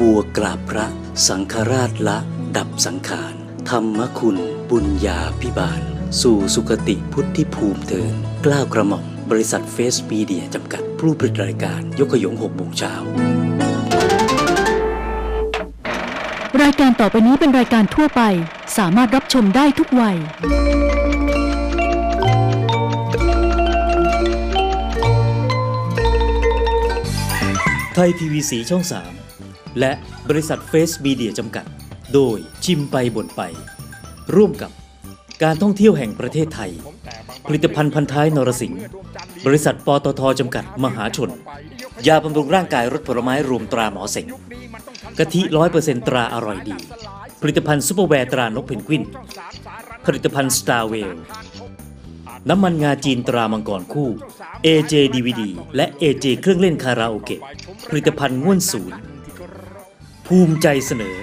บัวกราบพระ สังฆราชละ ดับสังขาร ธรรมคุณ บุญญาพิบาล สู่สุคติพุทธิภูมิเทินกล้าวกระหม่อมบริษัทเฟสมีเดียจำกัด ผู้ผลิตรายการยกขยงหกโมงเช้ารายการต่อไปนี้เป็นรายการทั่วไป สามารถรับชมได้ทุกวัยไทย PVC ช่อง 3 และบริษัทเฟสมีเดียจำกัด โดยชิมไปบ่นไป ร่วมกับการท่องเที่ยวแห่งประเทศไทย ผลิตภัณฑ์พันท้ายนรสิงห์บริษัทปตทจำกัดมหาชน ยาบำรุงร่างกายรสผลไม้รวมตราหมอเสงกะทิร้อยเปอร์เซ็นตราอร่อยดี ผลิตภัณฑ์ซุปเปอร์แวร์ตรานกเพนกวิน ผลิตภัณฑ์สตาร์เวลน้ำมันงาจีนตรามังกรคู่ AJ DVD และ AJ เครื่องเล่นคาราโอเกะผลิตภัณฑ์ง่วนศูนย์ ภูมิใจเสนอ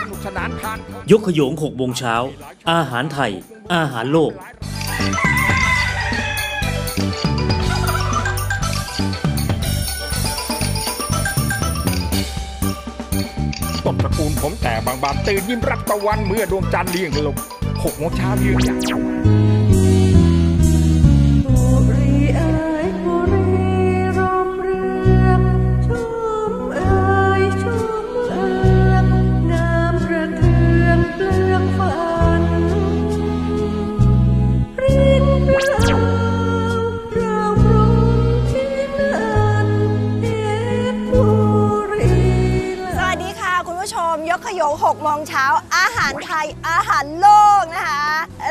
สนุกสนนยกขยง6โมงเช้า อาหารไทย อาหารโลก ต้นตระกูลผมแต่บางบานตื่นยิ้มรับตะวันเมื่อดวงจันทร์เลี่ยงลงหกโมงเช้ายืนอย่าง 6โมงเช้าอาหารไทยอาหารโลกนะคะ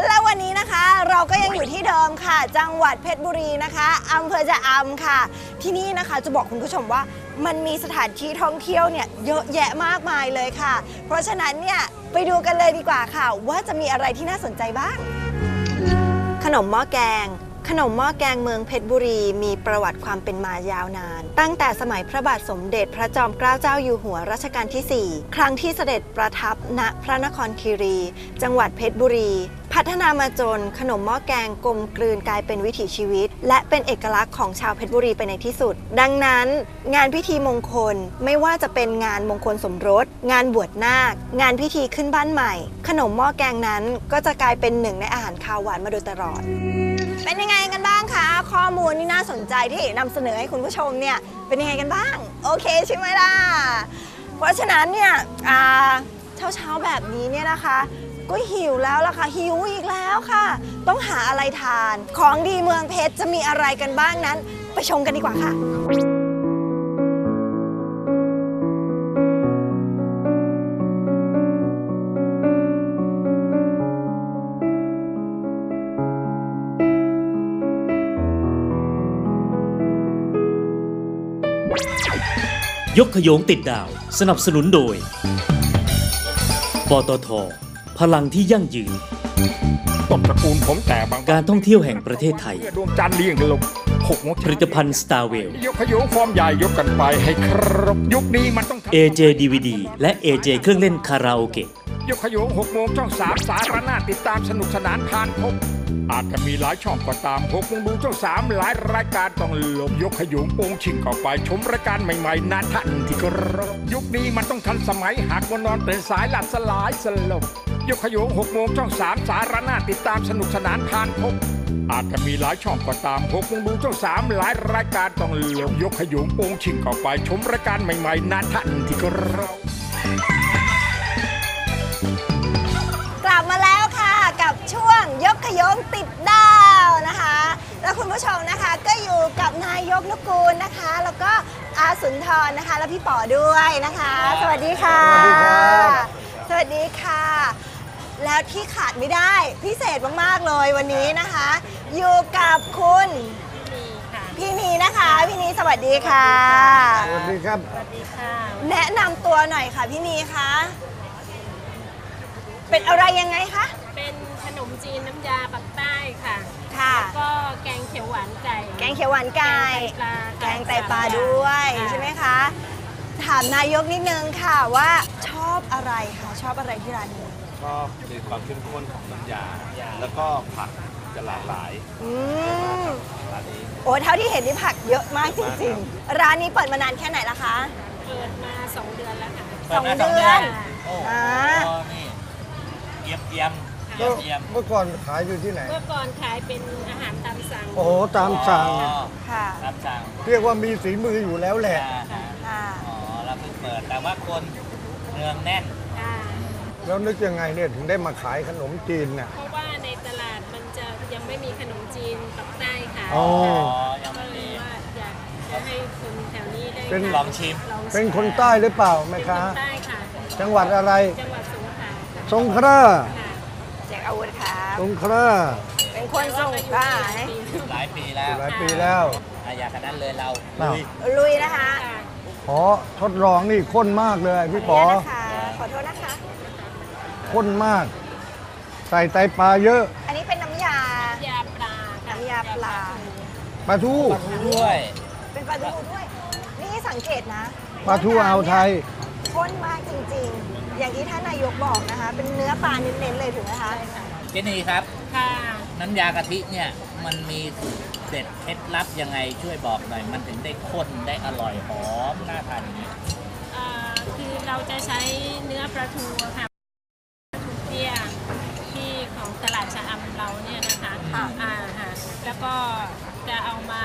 และวันนี้นะคะเราก็ยังอยู่ที่เดิมค่ะ จังหวัดเพชรบุรีนะคะอำเภอจะอำค่ะ ที่นี่นะคะจะบอกคุณผู้ชมว่ามันมีสถานที่ท่องเที่ยวเนี่ยเยอะแยะมากมายเลยค่ะ เพราะฉะนั้นเนี่ยไปดูกันเลยดีกว่าค่ะ ว่าจะมีอะไรที่น่าสนใจบ้าง ขนมหม้อแกง ขนมหม้อแกงเมืองเพชรบุรีมีประวัติความเป็นมายาวนาน ตั้งแต่สมัยพระบาทสมเด็จพระจอมเกล้าเจ้าอยู่หัวรัชกาลที่ 4 ครั้งที่เสด็จประทับณพระนครคีรี จังหวัดเพชรบุรี พัฒนามาจนขนมหม้อแกงกลมกลืนกลายเป็นวิถีชีวิต และเป็นเอกลักษณ์ของชาวเพชรบุรีไปในที่สุด ดังนั้น งานพิธีมงคลไม่ว่าจะเป็นงานมงคลสมรส งานบวชนาค งานพิธีขึ้นบ้านใหม่ ขนมหม้อแกงนั้นก็จะกลายเป็นหนึ่งในอาหารคาวหวานมาโดยตลอด เป็นยังไงกันบ้างคะ ข้อมูลที่น่าสนใจที่นำเสนอให้คุณผู้ชมเนี่ยเป็นยังไงกันบ้าง โอเคใช่ไหมล่ะ เพราะฉะนั้นเนี่ยเช้าเช้าๆแบบนี้เนี่ยนะคะ ก็หิวแล้วล่ะค่ะหิวอีกแล้วค่ะ ต้องหาอะไรทาน ของดีเมืองเพชรจะมีอะไรกันบ้างนั้น ไปชมกันดีกว่าค่ะ ยกขยงติดดาว สนับสนุนโดย ปตท พลังที่ยั่งยืน ต้นตระกูลผมแต่บางบานการท่องเที่ยวแห่งประเทศไทยเมื่อดวงจันทร์เลี่ยงลงหกโมงผเช้าลิตภัณฑ์สตาร์เวลยกขยงฟอร์มใหญ่ยกกันไปให้ครบยุคนี้มันต้องทำ AJ DVD และ AJ เครื่องเล่นคาราโอเกะยกขยงหกโมงช่องสามสารนาติดตามสนุกสนานผ่านพบ อาจจะมีหลายช่องก็ตามหกโมงดูช่องสามหลายรายการต้องหลบยกขยงโปงชิงเข้าไปชมรายการใหม่ๆนาทันที่กรบยุคนี้มันต้องทันสมัยหากวันนอนเป็นสายหลับสลายสลบยกขยงหกโมงช่องสามสารนาติดตามสนุกสนานผ่านพบอาจจะมีหลายช่องก็ตามหกโมงดูช่องสามหลายรายการต้องหลบยกขยงโปงชิงเข้าไปชมรายการใหม่ๆนาทันที่กรบ ยกขยงติดดาวนะคะ แล้วคุณผู้ชมนะคะก็อยู่กับนายกนุกูลนะคะ แล้วก็อาสุนทรนะคะ แล้วพี่ป๋อด้วยนะคะ สวัสดีค่ะ สวัสดีครับ สวัสดีค่ะ แล้วที่ขาดไม่ได้พิเศษมากๆเลยวันนี้นะคะ อยู่กับคุณพี่นีนะคะ พี่นีสวัสดีค่ะ สวัสดีครับแนะนำตัวหน่อยค่ะพี่นีคะเป็นอะไรยังไงคะ เป็นข นมจีนน้ำยาปักใต้ค่ะ ค่ะก็แกงเขียวหวานไก่ แกงเขียวหวานไก่แกแกงงไตไตปปลาลาด้ด้ววยยใช่ไหมคะ ถามนายกนิดนึงค่ะว่าชอบอะไรคะชอบอะไรที่ร้านนี้ก็มีความเข้มข้นของน้ำยา แล้วก็ผักจะหลากหลายอืมร้านนี้โอ้เท่าที่เห็นนี่ผักเยอะมากจริงๆ ร้านนี้เปิดมานานแค่ไหนละคะ เปิดมาสองเดือนแล้วค่ะสองปิมาเดือนโอ้โหอ่านี่เยี่ยมเยี่ยม เยี่ยมเยี่ยมเมื่อก่อนขายอยู่ที่ไหน เมื่อก่อนขายเป็นอาหารตามสั่งโอ้โหตามสั่งอ๋อค่ะตามสั่งเรียกว่ามีฝีมืออยู่แล้วแหละ อ่าฮะค่ะ อ๋อเราเพิ่งเปิดแต่ว่าคนเนืองแน่น ค่ะแล้วนึกยังไงเนี่ยถึงได้มาขายขนมจีนน่ะ เพราะว่าในตลาดมันจะยังไม่มีขนมจีนปักใต้ขายอ๋อยังก็ไม่เลมี ยว่าอยากจะให้คนแถวนี้ได้เป็นทานลองชิมลองชิมเป็นคนใต้หรือเปล่าแม่เป็นคค้านใต้ค่ะจังหวัดอะไรจังหวัดสงขลาค่ะสงขลาค่ะ แจกอาวุธครับสงขลาเป็นคนส่งขายหลายปีแล้วหลายปีแล้วอะอยากขนาดนั้นเลยเราอ้าวลุยลุยนะคะค่ะขอทดลองนี่ข้นมากเลยพี่ป๋อขนุญาตนะคะขอโทษนะคะข้นมาก ใส่ไตปลาเยอะ อันนี้เป็นน้ำยา ยาปลาค่ะน้ำยาปลา ปลาทูด้วย เป็นปลาทูด้วย นี่สังเกตนะ ปลาทูอ่าวไทยข้นมากจริงๆ อย่างที่ท่านนายกบอกนะคะ เป็นเนื้อปลาเน้นๆเลยถูกไหมคะ เจนี่ครับ ค่ะ น้ำยากะทิเนี่ย มันมีสูตรเด็ดเคล็ดลับยังไงช่วยบอกหน่อย มันถึงได้ข้นได้อร่อยหอมน่าทานอย่างนี้เอ่อคือเราจะใช้เนื้อปลาทูอะค่ะปลาทูเตี้ยที่ของตลาดชะอำเราเนี่ยนะคะค่ะ อ่าฮะแล้วก็ จะเอามา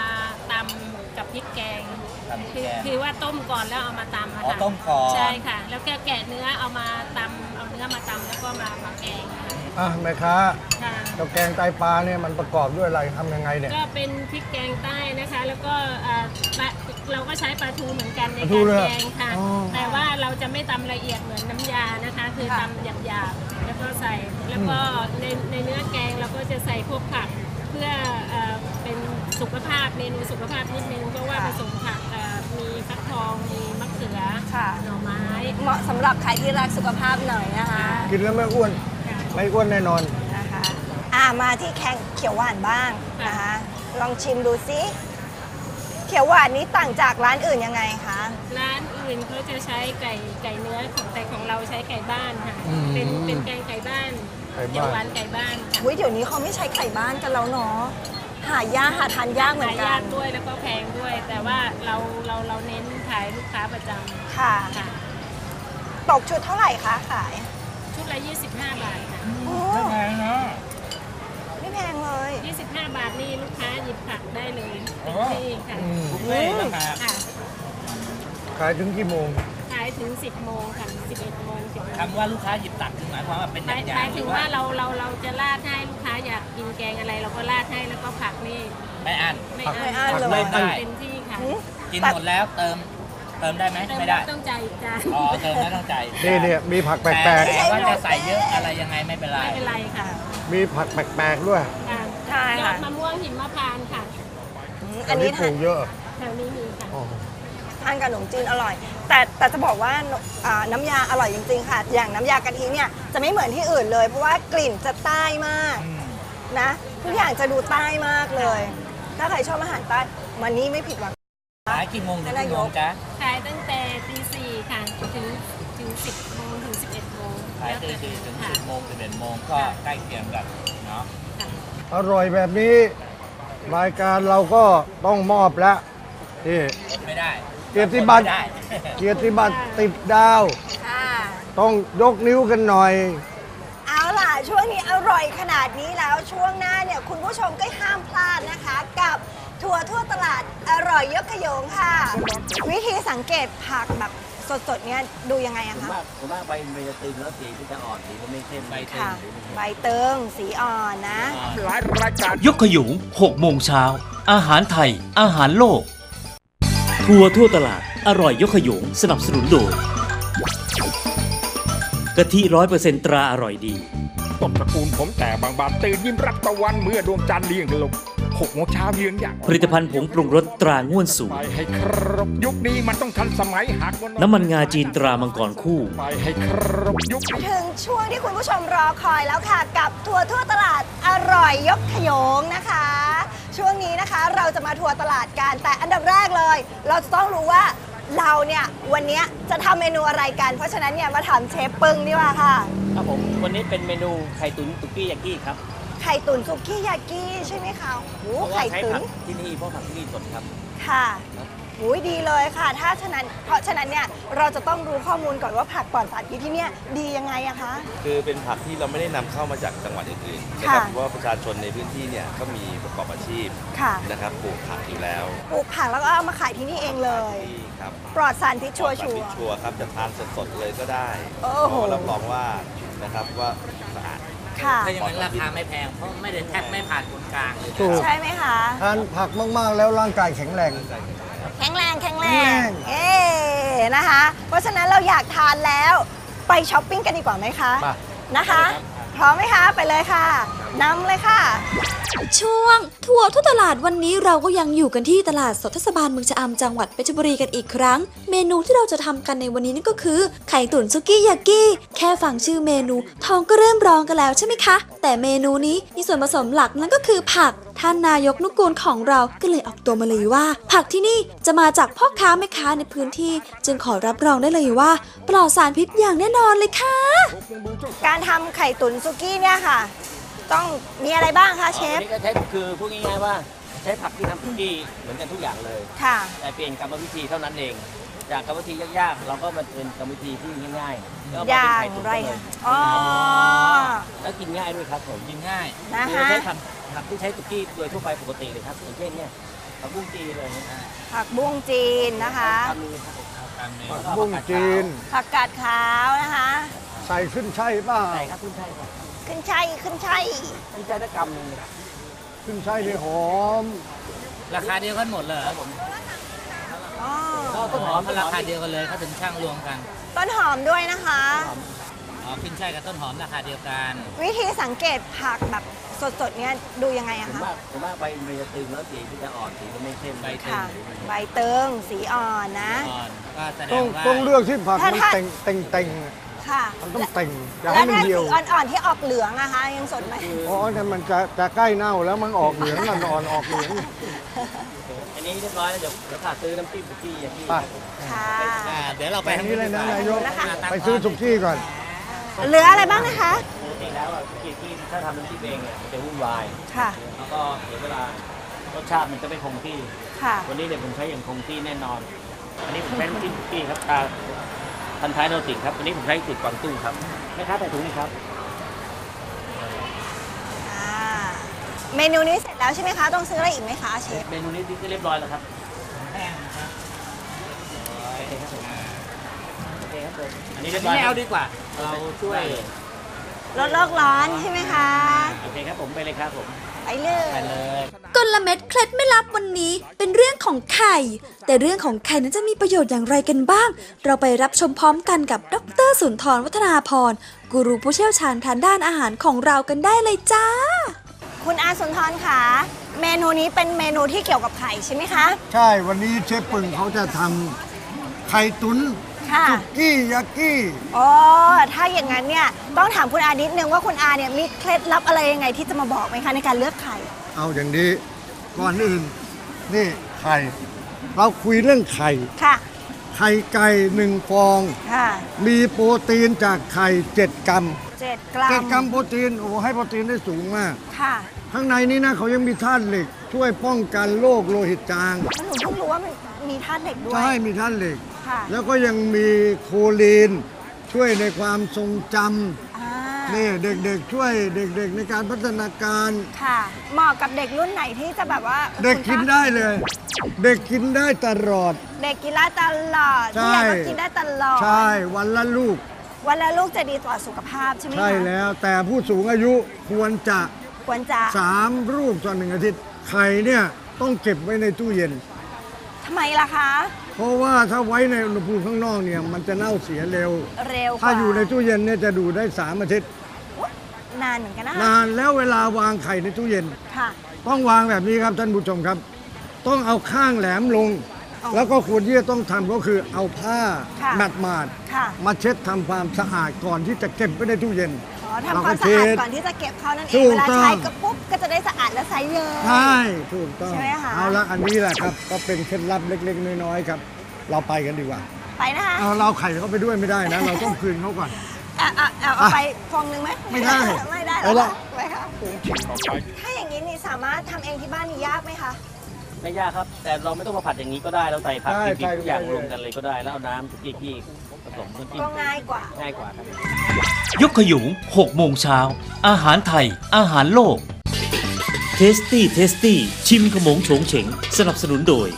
ตำกับพริกแกงตำพริกคือแกง คือว่าต้มก่อนแล้วเอามาตำอะอ๋อค่ะต้มก่อน ใช่ค่ะ แล้วแกแกะเนื้อเอามาตำเอาเนื้อมาตำแล้วก็มามาแกงค่ะอะแม่ค้าค่ะเจ้าแกงไตปลาเนี่ยมันประกอบด้วยอะไรทำยังไงเนี่ย ก็เป็นพริกแกงใต้นะคะ แล้วก็เอ่อปลาเราก็ใช้ปลาทูเหมือนกันในปลาทูการเลยแกงค่ะ อ๋อ แต่ว่าเราจะไม่ตำละเอียดเหมือนน้ำยานะคะ คือค่ะตำหยาบๆแล้วก็ใส่แล้วก็ในในเนื้อแกงเราก็จะใส่พวกผักเพื่อเอ่อเป็น สุขภาพเมนูสุขภาพนิดนึงเพราะว่าผสมผักเอ่อมีฟักทองมีมะเขือค่ะหน่อไม้ เหมาะสำหรับใครที่รักสุขภาพหน่อยนะคะ กินแล้วไม่อ้วนค่ะไม่อ้วนแน่นอนนะคะอ่ามาที่แกงเขียวหวานบ้างนะคะลองชิมดูซิเขียวหวานนี้ต่างจากร้านอื่นยังไงคะร้านอื่นเขาจะใช้ไก่ไก่เนื้อของแต่ของเราใช้ไก่บ้านค่ะอืมเป็นเป็นแกงไก่บ้านไก่บ้านเขียวหวานไก่บ้านค่ะอุ้ยเดี๋ยวนี้เขาไม่ใช้ไข่บ้านกันแล้วเนาะ หายากหาทานยากเหมือหานกัยานกด้วยแล้วก็แพงด้วย แต่ว่าเราเราเราเน้นขายลูกค้าประจค่ะำค่ะ ตกชุดเท่าไหร่คะขาย ชุดละ 25 บาทค่ะ โอ้ไม่แพงเนาะไม่แพงเลย 25 บาทนี่ลูกค้าหยิบผักได้เลยอ๋เต็อมที่ค่ะบุฟเฟ่ต์ต่างหากค่ะ ขายถึงกี่โมง ขายถึง 10 โมงค่ะ 11 โมง10โมงคำว่าลูกค้าหยิบตักคือหมายความว่าเป็นหมายยาหมายหถึรืงอว่าว่าเราเราเราจะราดให้ลูกค้าอยาก กินแกงอะไรเราก็ราดให้แล้วก็ผักนี่ไม่อันไม่ไม่อั้อั้นนเลยได้ เต็มที่ค่ะหืม กินหมดแล้วเติม เติมได้ไหมเติมไม่ได้ ต้องจ่ายอีกจานอ๋อ เติมแล้วต้องจ่ายนี่เนี่ยมีผักแปแต่ลกแต่ว่าจะใส่เยอะอะไรยังไงไม่เป็นไร ไม่เป็นไรค่ะๆ มีผักแปลกๆด้วยค่ะใช่ยอค่ะ ดมะม่วงหิมพานต์ค่ะอืมอัอันนนี้นี้ปลูทานกเยอะแถวนี้มีค่ะ อ๋อทานกับขนมจีนอร่อย แต่แต่จะบอกว่าอ่าน้ำยาอร่อยจริง ๆ ค่ะ อย่างน้ำยากะทิเนี่ยจะไม่เหมือนที่อื่นเลย เพราะว่ากลิ่นจะใต้มาก นะ ทุกอย่างจะดูใต้มากเลย ถ้าใครชอบอาหารใต้มานี่ไม่ผิดหวัง ขายกี่โมงถึงนายกี่กโมงจ๊ะ ขายตั้งแต่ตีสี่ค่ะถึงถึงสิบโมงถึงสิบเอ็ดโมงขายตีสี่ถึงค่ะ สิบโมงสิบเอ็ดโมงก็ใกล้เคียงกันเนาะ อร่อยแบบนี้ รายการเราก็ต้องมอบแล้วนี่ ไม่ได้เกียรติบัตร ไม่ได้ เกียรติบัตรติดดาว ค่ะ ต้องยกนิ้วกันหน่อยเอาล่ะ ช่วงนี้อร่อยขนาดนี้แล้วช่วงหน้าเนี่ยคุณผู้ชมก็ห้ามพลาดนะคะ กับทัวร์ทั่วตลาดอร่อยยกขยงค่ะ วิธีสังเกตผักแบบสดๆเนี่ยดูยังไงอะผมคะว่าผมว่าใบมันจะตึงแล้วสีมันจะอ่อนสีมันไม่เข้มใบเต็มค่ะใบเติงสีอ่อนนะ หลายรายการ ยกขยุง6โมงเช้า อาหารไทย อาหารโลก ทัวร์ทั่วตลาด อร่อยยกขยุงสนับสนุนโดยกะทิร้อยเปอร์เซ็นตราอร่อยดี ต้นตระกูลผมแต่บางบานตื่นยิ้มรับตะวันเมื่อดวงจันทร์เลี้ยงลงหกโมงเช้ายืนอย่างผลิตภัณฑ์ผงปรุงรสตราง่วนสูงไปให้ครบยุคนี้มันต้องทันสมัยหากว่าน้ำมันงาจีนตรามังกรคู่ ไปให้ครบยุคนี้ถึงช่วงที่คุณผู้ชมรอคอยแล้วค่ะ กับทัวร์ทั่วตลาดอร่อยยกขยงนะคะ ช่วงนี้นะคะเราจะมาทัวร์ตลาดกันแต่อันดับแรกเลย เราจะต้องรู้ว่า เราเนี่ยวันนี้จะทำเมนูอะไรกัน เพราะฉะนั้นเนี่ยมาถามเชฟปึงดีกว่าค่ะ ครับผมวันนี้เป็นเมนูไข่ตุ๋นตุกี้ยากิครับไข่ตุ๋นซุกี้ยากิใช่ไหมคะโอ้เพราะว่าไข่ใช้ตุ๋ผันกที่นี่เพราะผักที่นี่สดครับ ค่ะอุ้ยดีเลยค่ะ ถ้าฉะนั้นเพราะฉะนั้นเนี่ยเราจะต้องรู้ข้อมูลก่อนว่าผักปลอดสารพิษที่เนี่ยดียังไงอะคะ คือเป็นผักที่เราไม่ได้นำเข้ามาจากจังหวัดอื่นๆนะค่ะครับเพราะว่าประชาชนในพื้นที่เนี่ยก็มีประกอบอาชีพค่ะนะครับปลูกผักอยู่แล้วปลูกผักแล้วก็เอามาขายที่นี่เองเลย ที่ ครับปลอดสารพิษชัวร์ปลอดชัสารวพิษร์ชัวร์ครับจะทานสดๆเลยก็ได้โอ้โหเพราะรับรองว่านะครับว่าสะอาดค่ะถ้าอย่างนั้นราคาไม่แพงเพราะไม่ได้แทบไม่ผ่านคนกลางเลยนะถูกใช่ไหมคะทานผักมากๆแล้วร่างกายแข็งแรง แข็งแรงแข็งแรแข็งแรงงเอ๊นะคะ เพราะฉะนั้นเราอยากทานแล้วไปช้อปปิ้งกันดีกว่าไหมคะมานะคะพร้อมไหมคะไปเลยค่ะ นำเลยค่ะ ช่วงทัวร์ทั่วตลาดวันนี้เราก็ยังอยู่กันที่ตลาดสดเทศบาลเมืองชะอำจังหวัดเพชรบุรีกันอีกครั้ง เมนูที่เราจะทำกันในวันนี้นั่นก็คือ ไข่ตุ๋นซุกี้ยากิแค่ฟังชื่อเมนูท้องก็เริ่มร้องกันแล้วใช่ไหมคะ แต่เมนูนี้มีส่วนผสมหลักนั่นก็คือผักท่านนายกนุกูลของเราก็เลยออกตัวมาเลยว่า ผักที่นี่จะมาจากพ่อค้าแม่ค้าในพื้นที่ จึงขอรับรองได้เลยว่า ปลอดสารพิษอย่างแน่นอนเลยค่ะ การทำไข่ตุ๋นซุกี้เนี่ยค่ะ ต้องมีอะไรบ้างคะเชอัฟนนี้ก็ใช้คือพูดง่ายๆว่าใช้ผักที่ทำคุกกี้เหมือนกันทุกอย่างเลย ค่ะ แต่เปลี่ยนกรรมวิธีเท่านั้นเอง จากกรรมวิธียากๆ เราก็มาเป็นกรรมวิธีที่ง่ายๆก็อมาย่าเป็นงไข่ตุ๋นไรเลคะยอ๋อ แล้วกินง่ายด้วยครับผมกินง่ายนะคือคะใช้ผักผักที่ใช้ตุกกี้โดยทั่วไปปกติเลยครับอย่างเช่นเนี่ยผักบุ้งจีเลยนะผักบุ้งจีนนะคะ ทำมือครับผมผักบุ้งจีน ผักกาดขาวนะคะ ใส่ขึ้นใช่ป่ะใช่ครับขึ้นใช่ครับ ขึ้นช่ายขึ้นช่ายขึ้นใช่ตะกำหนึงขึ้นใช่นี่หอม ราคาเดียวกันหมดเลยเหรออ๋อก็ต้นหอมก็ราคาเดียวกันเลยเขาถึงช่างรวมกัน ต้นหอมด้วยนะคะอ๋อขึ้นช่ายกับต้นหอมราคาเดียวกัน วิธีสังเกตผักแบบสดๆเนี่ยดูยังไงอะผมคะว่าผมว่าใบมันจะตึงแล้วสีมันจะอ่อนสีมันไม่เข้มใบค่ะใบเติงสีอ่อนนะอ่อนก็แสดต้องงว่าต้องเลือกที่ผักถ้ามันถ้าเต่งเต่งเต่ง ค่ะ มันต้องเต่งอย่าแล้ให้วมันถ้าเหี่ยวสีอ่อนๆที่ออกเหลืองอะคะ ยังสดไหมเพราะเนี่ยมันจะจะใกล้เน่าแล้วมันออกเหลืองแล้วอ่อนออกเหลืองอันนี้เรียบร้อยแล้วเดี๋ยวเดี๋ยวขาดซื้อน้ำจิ้มสุกี้อย่างที่ไปค่ะ อ่าเดี๋ยวเราไปไปนี้เลยนะนายกนะคะ ไปซื้อสุกี้ก่อน เหลืออะไรบ้างนะคะ ปกติแล้วอะสุกี้ที่ถ้าทำน้ำจิ้มเองเนี่ยมันจะวุ่นวาย ค่ะ แล้วก็เดี๋ยวเวลารสชาติมันจะไม่คงที่ ค่ะ วันนี้เนี่ยผมใช้อย่างคงที่แน่นอน อันนี้ผมใช้น้ำจิ้มสุกี้ครับตา พันท้ายโนติกครับวันนี้ผมใช้สูตรกวางตุ้งครับแม่ค้าแต่ถุงนี่ครับ อ่าเมนูนี้เสร็จแล้วใช่ไหมคะ ต้องซื้ออะไรอีกไหมคะเชฟ เมนูนี้ที่เรียบร้อยแล้วครับแห้งนะครับโอเคครับผมโอเคครับผมอันนี้อัเรียบร้อยนนี้ไม่ครัเอาบดีกว่า เราช่วย ลดโลกร้อนใช่ไหมคะ โอเคครับผมไปเลยครับผม ไปเลย ไปเลยกลเม็ดเคล็ดไม่ลับวันนี้เป็นเรื่องของไข่ แต่เรื่องของไข่นั้นจะมีประโยชน์อย่างไรกันบ้าง เราไปรับชมพร้อมกันกับดรสุนทรวัฒนาพรกูรูผู้เชี่ยวชาญทางด้านอาหารของเรากันได้เลยจ้า คุณอาสุนทรค่ะ เมนูนี้เป็นเมนูที่เกี่ยวกับไข่ใช่ไหมคะ ใช่ วันนี้เชฟปึงเขาจะทำไข่ตุ๋น ค่ะสุกี้ยากิโอ้ถ้าอย่างนั้นเนี่ยต้องถามคุณอานิดนึงว่าคุณอาเนี่ยมีเคล็ดลับอะไรยังไงที่จะมาบอกไหมคะในการเลือกไข่เอาอย่างนี้ก่อนอื่นนี่ไข่ เราคุยเรื่องไข่ค่ะ ไข่ไก่หนึ่งฟอง ค่ะมีโปรตีนจากไข่7กรัมเจ็ดกรัเจ็ดมกรัมโปรตีนโอ้โหให้โปรตีนได้สูงมาก ค่ะข้างในนี้นะเขายังมีธาตุเหล็ก ช่วยป้องกันโรคโลหิตจางแล้วหนูเพิ่งรู้ว่ามันมีธาตุเหล็กด้วย ใช่มีธาตุเหล็ก ค่ะแล้วก็ยังมีโคลีน ช่วยในความทรงจอ่าำนี่เด็กๆ ช่วยเด็กๆ ในการพัฒนาการ ค่ะ เหมาะกับเด็กรุ่นไหนที่จะแบบว่าเด็กกินได้เลย เด็กกินได้ตลอด เด็กกินได้ตลอดใช่ ผู้ใหญ่ก็กินได้ตลอดใช่วันละลูก วันละลูกจะดีต่อสุขภาพใช่ไหมคะใช่แล้วแต่ผู้สูงอายุควรจะ ควรจะสามลูกต่อหนึ่งอาทิตย์ไข่เนี่ยต้องเก็บไว้ในตู้เย็น ทำไมล่ะคะ เพราะว่าถ้าไว้ในอุณหภูมิข้างนอกเนี่ยมันจะเน่าเสียเร็ว เร็วกว่าถ้าอยู่ในตู้เย็นเนี่ยจะดูได้สามอาทิตย์นานเหมือนกันนะคะนานแล้วเวลาวางไข่ในตู้เย็น ค่ะ ต้องวางแบบนี้ครับท่านผู้ชมครับ ต้องเอาข้างแหลมลง อ๋อแล้วก็ควรที่จะต้องทำก็คือเอาผ้าค่ะ หมาดมาดค่ะๆมาเช็ดทำความสะอาดก่อนที่จะเก็บไว้ในตู้เย็นอ๋อ ทำความสะอาดก่อนที่จะเก็บเขานั่นเอถูงกเวลาต้องใช้ก็ปุ๊บก็จะได้สะอาดและใช้เลย ใช่ถูกต้องใช่ไหมคะ เอาละอันนี้แหละครับ ก็เป็นเคล็ดลับเล็ก ๆ น้อยๆครับ เราไปกันดีกว่า ไปนะคะเอาเราไข่เขาไปด้วยไม่ได้นะ เราต้องคืนเขาก่อนอะอะอะเอาไปฟองหนึงไหมไม่ได้ไม่ได้เอาแล้วละ ไปค่ะถ้าอย่างนี้นี่สามารถทำเองที่บ้านนี่ยากไหมคะ ไม่ยากครับ แต่เราไม่ต้องมาผัดอย่างนี้ก็ได้ เราใส่ผักใช่ดิบใส่ๆทุกอย่างลงไปรวมกันเลยก็ได้ แล้วเอาน้ำสุกี้กี้ ผสมน้ำจิ้มก็ง่ายกว่า ง่ายกว่าครับ ยกขยุง6โมงเช้า อาหารไทย อาหารโลก เทสตี้เทสตี้ชิมขมงโฉงเฉง สนับสนุนโดย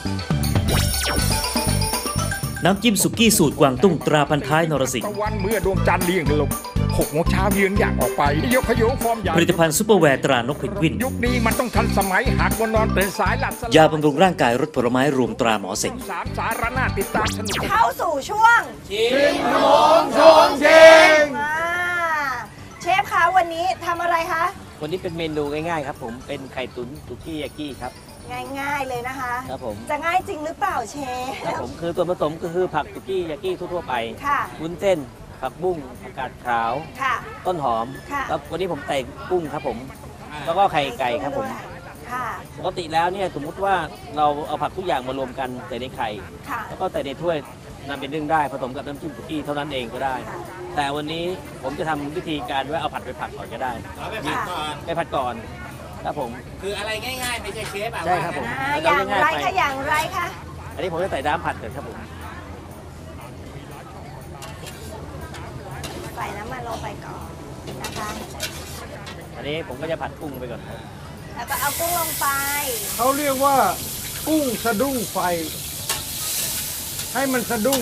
น้ำจิ้มสุกี้สูตรกวางตุ้งตราพันท้ายนรสิงตะห์วันเมื่อดวงจันทร์เลี่ยงลง หกโมงเช้าเยือนอย่างออกไป ยกขยงฟอร์มใหญ่ผลิตภัณฑ์ซุปเปอร์แวร์ตรานกเพนกวิน ยุคนี้มันต้องทันสมัยหากวันนอนตื่นสายหลับสลยาบำรุงร่างกายรสผลไม้รวมตราหมอเสงสามสารนาติดตามสนุกเข้าสู่ช่วงชงเชงมาเชฟคะวันนี้ทำอะไรคะวันนี้เป็นเมนูง่ายๆครับผมเป็นไข่ตุ๋นสุกี้ยากิครับง่ายๆเลยนะคะครับผมจะง่ายจริงหรือเปล่าเชครับฟผมคือส่วนผสมก็คือผักสุกี้ยากิทั่วๆไปค่ะวุ้นเส้น ผักบุ้งผักกาดขาว ค่ะ ต้นหอม ค่ะ แล้ววันนี้ผมใส่กุ้งครับผม แล้วก็ไข่ไก่ครับผม ค่ะ ปกติแล้วเนี่ยสมมุติว่าเราเอาผักทุกอย่างมารวมกันใส่ในไข่ ค่ะ แล้วก็ใส่ในถ้วยนำไปนึ่งได้ผสมกับน้ำจิ้มสุกี้เท่านั้นเองก็ได้ แต่วันนี้ผมจะทำวิธีการว่าเอาผัดไปผัดก่อนก็ได้ เอาไปผัดก่อน ไปผัดก่อนครับผม คืออะไรง่ายๆ ไม่ใช่เชฟอะใช่ครับผม อ่าแล้วอย่างง่ายไรๆไปคะอย่างไรคะ อันนี้ผมจะใส่น้ำผัดก่อนครับผม ใส่น้ำมันลง ไปก่อนนะคะอันนี้ผมก็จะผัดกุ้งไปก่อนครับแล้วก็เอากุ้งลงไป เขาเรียกว่า กุ้งสะดุ้งไฟ ให้มันสะดุ้ง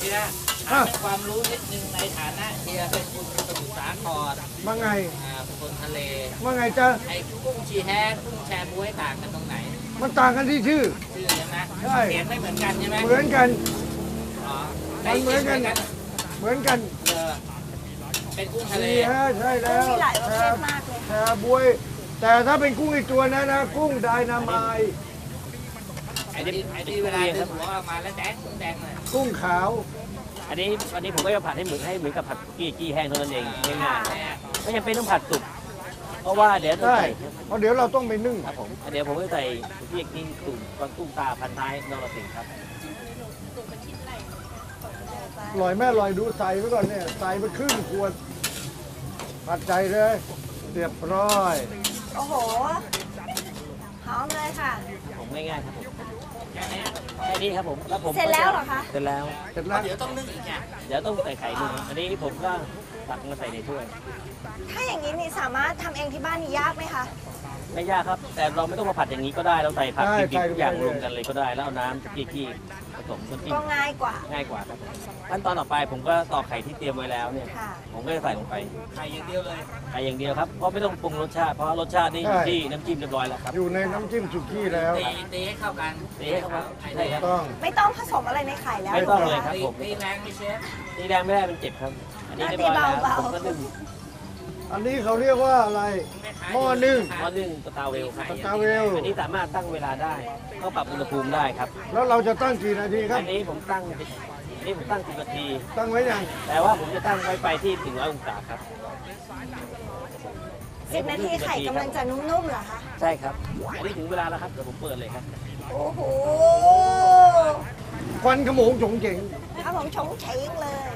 นี่นะถามเป็นความรู้นิดนึงในฐานะเฮียเป็นคนสมุทรสาครว่าไง อ่าเป็นคนทะเล ว่าไงจ๊ะ ไอ้กุ้งชีแท้กุ้งแชร์บ๊วยต่างกันตรงไหน มันต่างกันที่ชื่อ ชื่อใช่ไหมใช่เขียนไม่เหมือนกันใช่ไหมเหมือนกัน อ๋อมันเหมือนกัน เหมือนกัน เออ เป็นกุ้งทะเลนี่ฮะใช่แล้วมีหลายรสชาติมากเลย แชร์บวย แต่ถ้าเป็นกุ้งอีกตัวนั้นนะ กุ้งไดนามาย ไอ้ที่ไอ้ที่เวลาดึงหัวออกมาแล้วแดงแดงเลยกุ้งขาว อันนี้อันนี้ผมก็จะผัดให้เหมือนให้เหมือนกับผัดสุกี้กี้แห้งเท่านั้นเองง่ายๆไม่จำเป็นต้องผัดสุกเพราะว่าเดี๋ยวต้องได้ใส่เพราะเดี๋ยวเราต้องไปนึ่ง ครับผมเดี๋ยวผมก็ใส่สุกี้กี้ตุ่มกวางตุ้งตาพันท้ายนรสิงห์ครับ ลอยแม่ลอยดูใส่ไว้ก่อนเนี่ย ใส่ไปครึ่งขวด ผัดใจเลยเรียบร้อย โอ้โห หอมเลยค่ะ ผมง่ายๆครับผมแค่นี้แค่นี้ครับผมแล้วผมเสร็จแล้วเหรอคะ เสร็จแล้ว เสร็จแล้ว เดี๋ยวต้องนึ่งอีกไงเดี๋ยวต้องใส่ไข่หนึ่งอันนี้ผมก็ตักมาใส่ในถ้วย ถ้าอย่างนี้นี่สามารถทำเองที่บ้านนี่ยากไหมคะ ไม่ยากครับ แต่เราไม่ต้องมาผัดอย่างนี้ก็ได้ เราใส่ผักใช่ดิบใช่ๆทุกอย่างใช่ รวมกันเลยก็ได้ แล้วเอาน้ำสุกี้กี้ผสมน้ำจิ้มก็ง่ายกว่าง่ายกว่าครับขั้นตอนต่อไปผมก็ตอกไข่ที่เตรียมไว้แล้วเนี่ย ค่ะ ผมก็จะใส่ลงไป ไข่อย่างเดียวเลย ไข่อย่างเดียวครับ เพราะไม่ต้องปรุงรสชาติ เพราะรสชาตินี่อยู่ที่น้ำจิ้มเรียบร้อยแล้วครับอยู่ในน้ำจิ้มสุกี้แล้ว ตีตีให้เข้ากันตีให้เข้ากันไข่ใช่ครับ ต้อง ไม่ต้องผสมอะไรในไข่แล้ว ไม่ต้องถูกหเลยครับ ตีผมตีแรงไหมเชฟตีแรงไม่ได้มันเจ็บครับ อันนี้เรียบร้อยแล้วตีเบาๆ ผมก็นึ่ง อันนี้เขาเรียกว่าอะไร หม้อนึ่ง หม้อนึ่งสตาร์เวลครับสตาร์เวล อันนี้สามารถตั้งเวลาได้ ก็ปรับอุณหภูมิได้ครับ แล้วเราจะตั้งกี่นาทีครับ อันนี้ผมตั้งอันนี้ผมตั้ง10นาที ตั้งไว้ยัง แต่ว่าผมจะตั้งไว้ไปที่ถึงร้อยองศาครับสิบนาทีไข่กำลังจะนุ่มๆเหรอคะ ใช่ครับ อันนี้ถึงเวลาแล้วครับเดี๋ยวผมเปิดเลยครับ โอ้โห ควันขโมงโฉงเจ๋งครับผมชงเชงเลย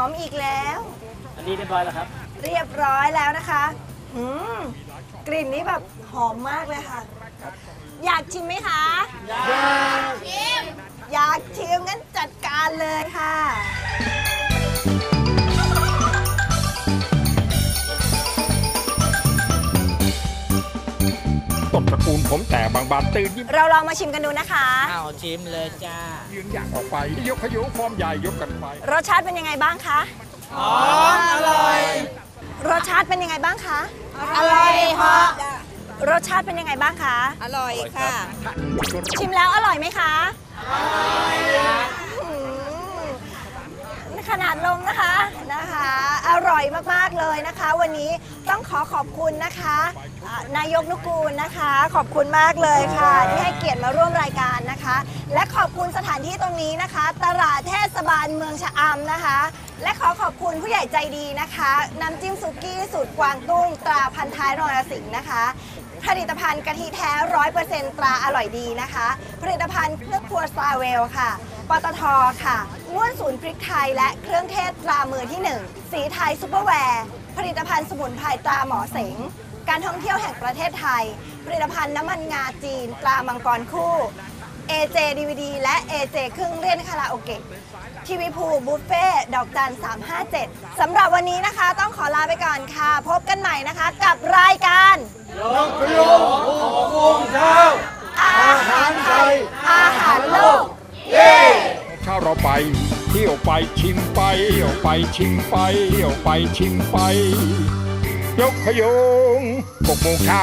อมอีกแล้ว อันนี้เรียบร้อยแล้วครับ เรียบร้อยแล้วนะคะหืมกลิ่นนี้แบบหอมมากเลยค่ะ อยากชิมไหมคะ อยากชิม อยากชิมงั้นจัดการเลยค่ะ ต้นตระกูลผมแต่บางบานตื่นยิ้มเราลองมาชิมกันดูนะคะ เอาชิมเลยจ้ายืนอย่างออกไป ยกขยงฟอร์มใหญ่ยกกันไป รสชาติเป็นยังไงบ้างคะหอมอร่อย รสชาติเป็นยังไงบ้างคะอร่อยค่ะรสชาติเป็นยังไงบ้างคะ อร่อยค่ะ ชิมแล้วอร่อยไหมคะ อร่อย ขนาดลมนะคะนะคะ อร่อยมากๆเลยนะคะ วันนี้ต้องขอขอบคุณนะคะอ่านายกนุกูลนะคะ ขอบคุณมากเลยค่ะ ที่ให้เกียรติมาร่วมรายการนะคะ และขอบคุณสถานที่ตรงนี้นะคะ ตลาดเทศบาลเมืองชะอำนะคะ และขอขอบคุณผู้ใหญ่ใจดีนะคะน้ำจิ้มซุกี้สูตรกวางตุ้ง ตราพันท้ายนรสิงห์นะคะ ผลิตภัณฑ์กะทิแท้ร้อยเปอร์เซ็นต์ตราอร่อยดีนะคะ ผลิตภัณฑ์เครื่องครัวซาเวลค่ะ ปตทค่ะง่วนศูนย์พริกไทยและเครื่องเทศตรามือที่ 1 สีไทยซุปเปอร์แวร์ผผลิตภัณฑ์สมุนไพรตราหมอเสง การท่องเที่ยวแห่งประเทศไทย ผลิตภัณฑ์น้ำมันงาจีน ตรามังกรคู่ AJ DVD และ AJ เครื่องเล่นคาราโอเกะทีวีพูบุฟเฟ่ดอกจัน 357 สำหรับวันนี้นะคะต้องขอลาไปก่อนค่ะ พบกันใหม่นะคะกับรายการยกขยงหกโมงเช้าอาหารไทยอาหารโลก เย้เช้าเราไปเที่ยวไปชิมไปเที่ยวไปชิมไปเที่ยวไปชิมไป ยกขยงหกโมงเช้า